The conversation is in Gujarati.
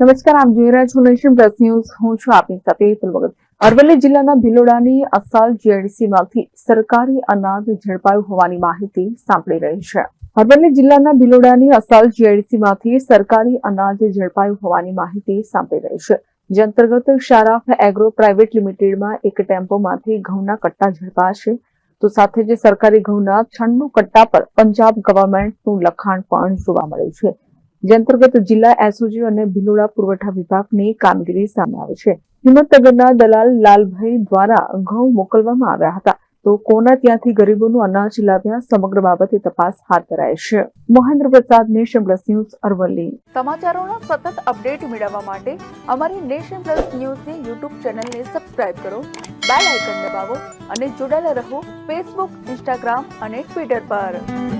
નમસ્કાર, આપ જોઈ રહ્યા છો નેશન પ્લસ ન્યૂઝ. હું છું આપની સાથે હેતલ અરવલ્લી જિલ્લાના ભિલોડાની અસાલ જીઆઈડીસીમાંથી સરકારી અનાજ ઝડપાયું હોવાની માહિતી સાંપડી રહી છે. અરવલ્લી જિલ્લાના ભિલોડાની અસાલ જીઆઈડીસીમાંથી સરકારી અનાજ ઝડપાયું હોવાની માહિતી સાંપડી રહી છે. જે અંતર્ગત શારાફ એગ્રો પ્રાઇવેટ લિમિટેડમાં એક ટેમ્પોમાંથી ઘઉંના કટ્ટા ઝડપાશે. તો સાથે જ સરકારી ઘઉંના છન્નું કટ્ટા પર પંજાબ ગવર્મેન્ટનું લખાણ પણ જોવા મળ્યું છે. જે જિલ્લા એસઓજી અને ભિલોડા પુરવઠા વિભાગની કામગીરી સામે આવી છે. હિંમતનગરના દલાલ લાલભાઈ દ્વારા ઘઉં મોકલવામાં આવ્યા હતા. તો કોના ત્યાંથી ગરીબોનું અનાજ લાવ્યા સમગ્ર બાબતે તપાસ હાથ ધરાય છે. Mahendra Prasad, nation plus news, Aravalli. સમાચારોના સતત અપડેટ મેળવવા માટે અમારી નેશન પ્લસ ન્યૂઝની યુટ્યુબ ચેનલને સબસ્ક્રાઇબ કરો, બેલ આઇકન દબાવો અને જોડાયેલા રહો ફેસબુક, ઇન્સ્ટાગ્રામ અને ટ્વિટર પર.